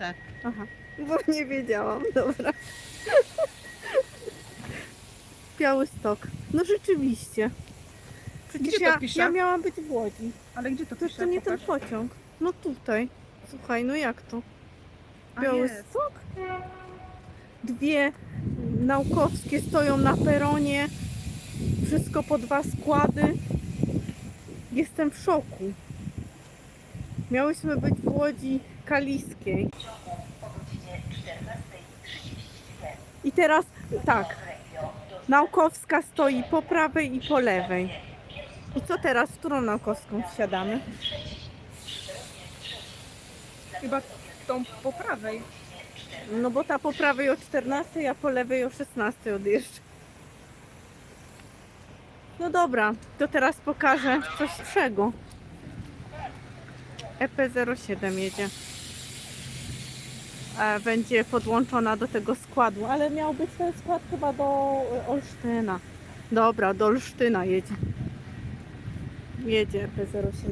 te. Aha, bo nie wiedziałam, dobra. Białystok. No rzeczywiście. Przecież Gdzie to ja, pisze? ja miałam być w Łodzi. Ale gdzie to To pisze? to nie ten Pokaż. pociąg. No tutaj. Słuchaj, no jak to? A, jest. Białystok? Dwie naukowskie stoją na peronie. Wszystko po dwa składy. Jestem w szoku. Miałyśmy być w Łodzi Kaliskiej. I teraz tak. Naukowska stoi po prawej i po lewej. I co teraz? W którą naukowską wsiadamy? Chyba tą po prawej. No bo ta po prawej o 14, a po lewej o 16 odjeżdża. No dobra, to teraz pokażę coś trzego. EP07 jedzie. E, Będzie podłączona do tego składu, ale miał być ten skład chyba do e, Olsztyna. Dobra, do Olsztyna jedzie. Jedzie EP07.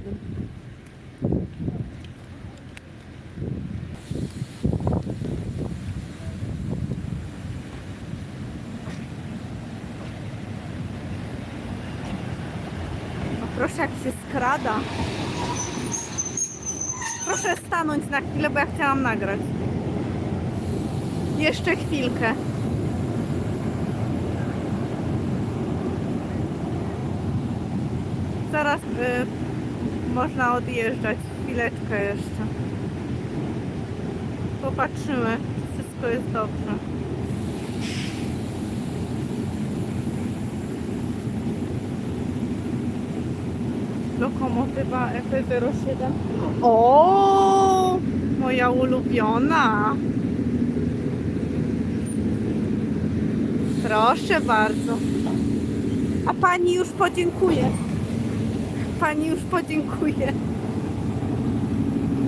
O, proszę jak się skrada. Proszę stanąć na chwilę, bo ja chciałam nagrać. Jeszcze chwilkę. Zaraz y, można odjeżdżać. Chwileczkę jeszcze. Popatrzymy, wszystko jest dobrze. Lokomotywa EP07. O, moja ulubiona. Proszę bardzo. A pani już podziękuje. Pani już podziękuje.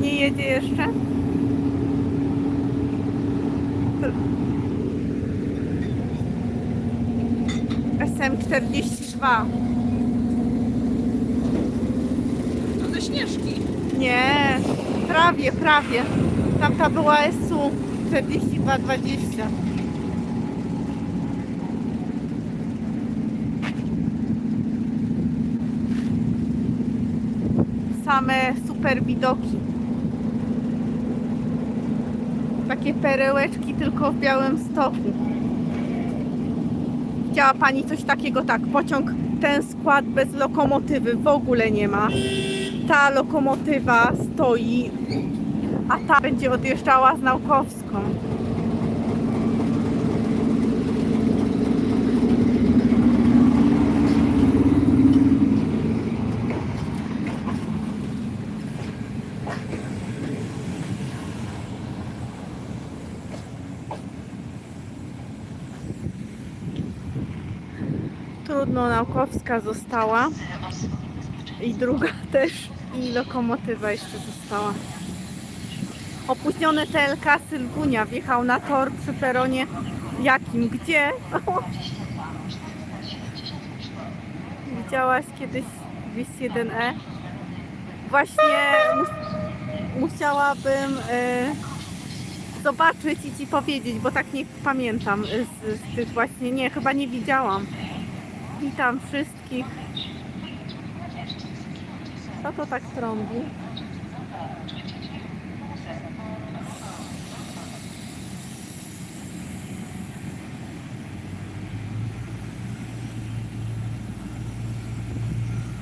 Nie jedzie jeszcze? SM42. To ze Śnieżki. Nie, prawie, prawie. Tamta była SU 4220. Same super widoki. Takie perełeczki tylko w białym stoku. Widziała Pani coś takiego? Tak, pociąg, ten skład bez lokomotywy w ogóle nie ma ta lokomotywa stoi, a ta będzie odjeżdżała z naukowską. Trudno, naukowska została. I druga też. I lokomotywa jeszcze została. Opóźnione TLK Sylgunia wjechał na tor przy peronie jakim? Gdzie? Widziałaś kiedyś 201E? Właśnie mus- musiałabym e, zobaczyć i Ci powiedzieć, bo tak nie pamiętam z, z tych właśnie, nie, chyba nie widziałam. Witam wszystkich. Co to tak trąbi?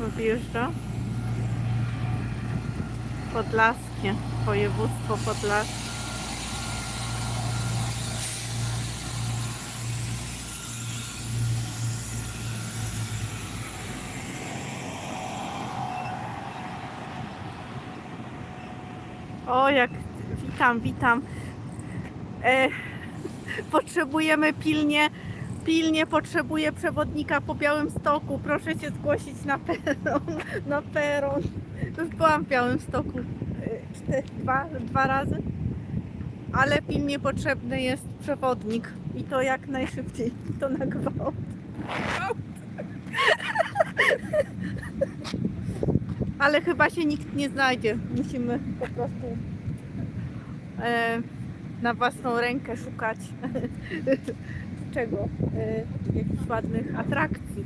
Odjeżdża. Podlaskie, województwo podlaskie. O, jak witam, witam. E, potrzebujemy pilnie, pilnie potrzebuję przewodnika po Białym Stoku. Proszę się zgłosić na peron. Na peron. Już byłam w Białym Stoku e, dwa, dwa razy. Ale pilnie potrzebny jest przewodnik. I to jak najszybciej. To na gwałt. Ale chyba się nikt nie znajdzie. Musimy po prostu e, na własną rękę szukać czego? E, jakichś ładnych atrakcji.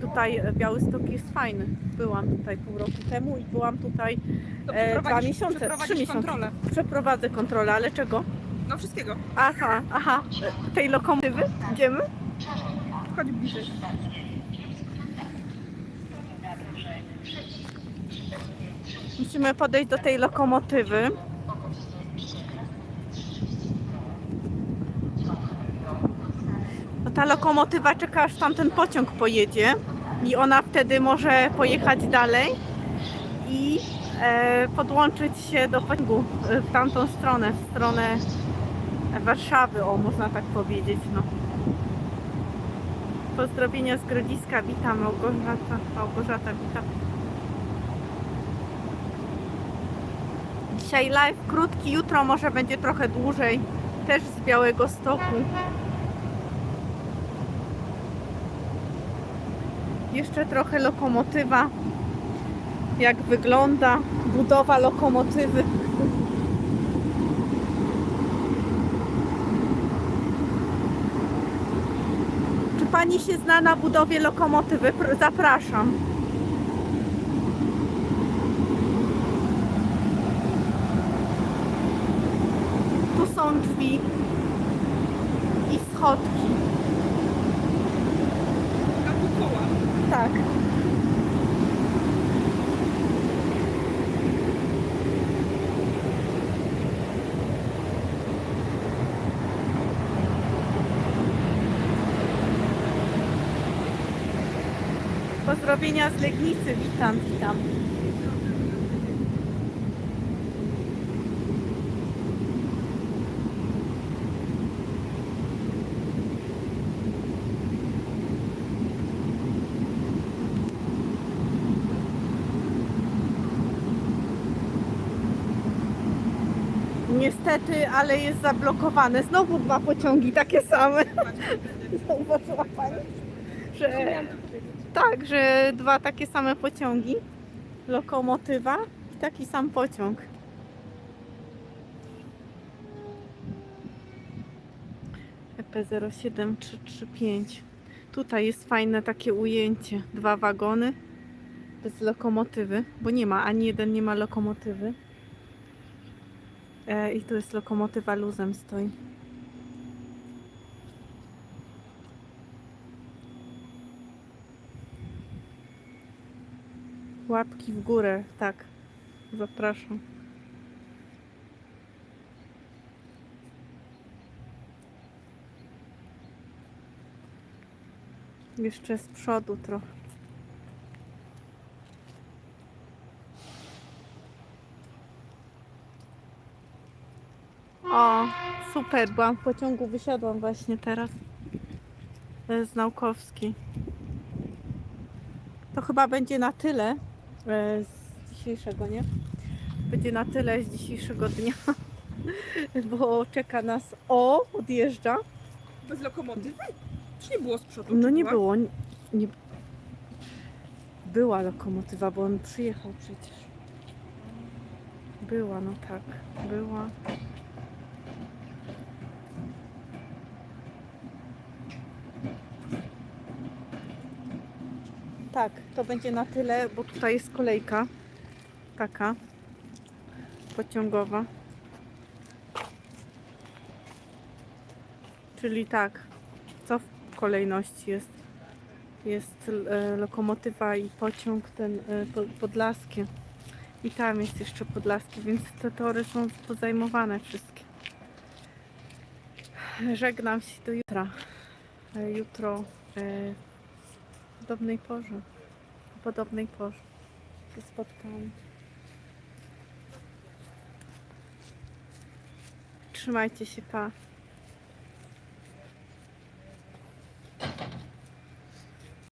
Tutaj Białystok jest fajny. Byłam tutaj pół roku temu i byłam tutaj e, dwa miesiące, trzy miesiące. kontrolę. Przeprowadzę kontrolę, ale czego? No wszystkiego. Aha, aha, tej lokomotywy? Idziemy? Chodź bliżej. Musimy podejść do tej lokomotywy. No ta lokomotywa czeka aż tamten pociąg pojedzie i ona wtedy może pojechać dalej i e, podłączyć się do pociągu e, w tamtą stronę, w stronę Warszawy, o można tak powiedzieć. No. Pozdrowienia z Grodziska, witam Małgorzata, Małgorzata witam. Dzisiaj live krótki, jutro może będzie trochę dłużej. Też z Białego Stoku. Jeszcze trochę lokomotywa. Jak wygląda budowa lokomotywy. Czy pani się zna na budowie lokomotywy? Pr- Zapraszam. Tu są drzwi i schodki. Koła. Tak. Pozdrowienia z Legnicy, witam, witam. Niestety, ale jest zablokowane. Znowu dwa pociągi takie same. Zauważyła Pani? Że... Tak, że dwa takie same pociągi. Lokomotywa i taki sam pociąg. E EP07335. Tutaj jest fajne takie ujęcie. Dwa wagony bez lokomotywy, bo nie ma, ani jeden nie ma lokomotywy. E, I tu jest lokomotywa luzem stoi. Łapki w górę, tak. Zapraszam. Jeszcze z przodu trochę. O, super, byłam w pociągu, wysiadłam właśnie teraz e, z Naukowskiej. To chyba będzie na tyle e, z dzisiejszego, nie? Będzie na tyle z dzisiejszego dnia, bo czeka nas o, odjeżdża. Bez lokomotywy? Czy nie było z przodu? No nie była? było, nie, nie była lokomotywa, bo on przyjechał przecież. Była, no tak, była. Tak, to będzie na tyle, bo tutaj jest kolejka taka pociągowa. Czyli tak, co w kolejności jest? Jest e, lokomotywa i pociąg ten e, po-. I tam jest jeszcze podlaskie, więc te tory są pozajmowane wszystkie. Żegnam się do jutra. E, Jutro e, w podobnej porze. O podobnej porze się spotkamy. Trzymajcie się, pa.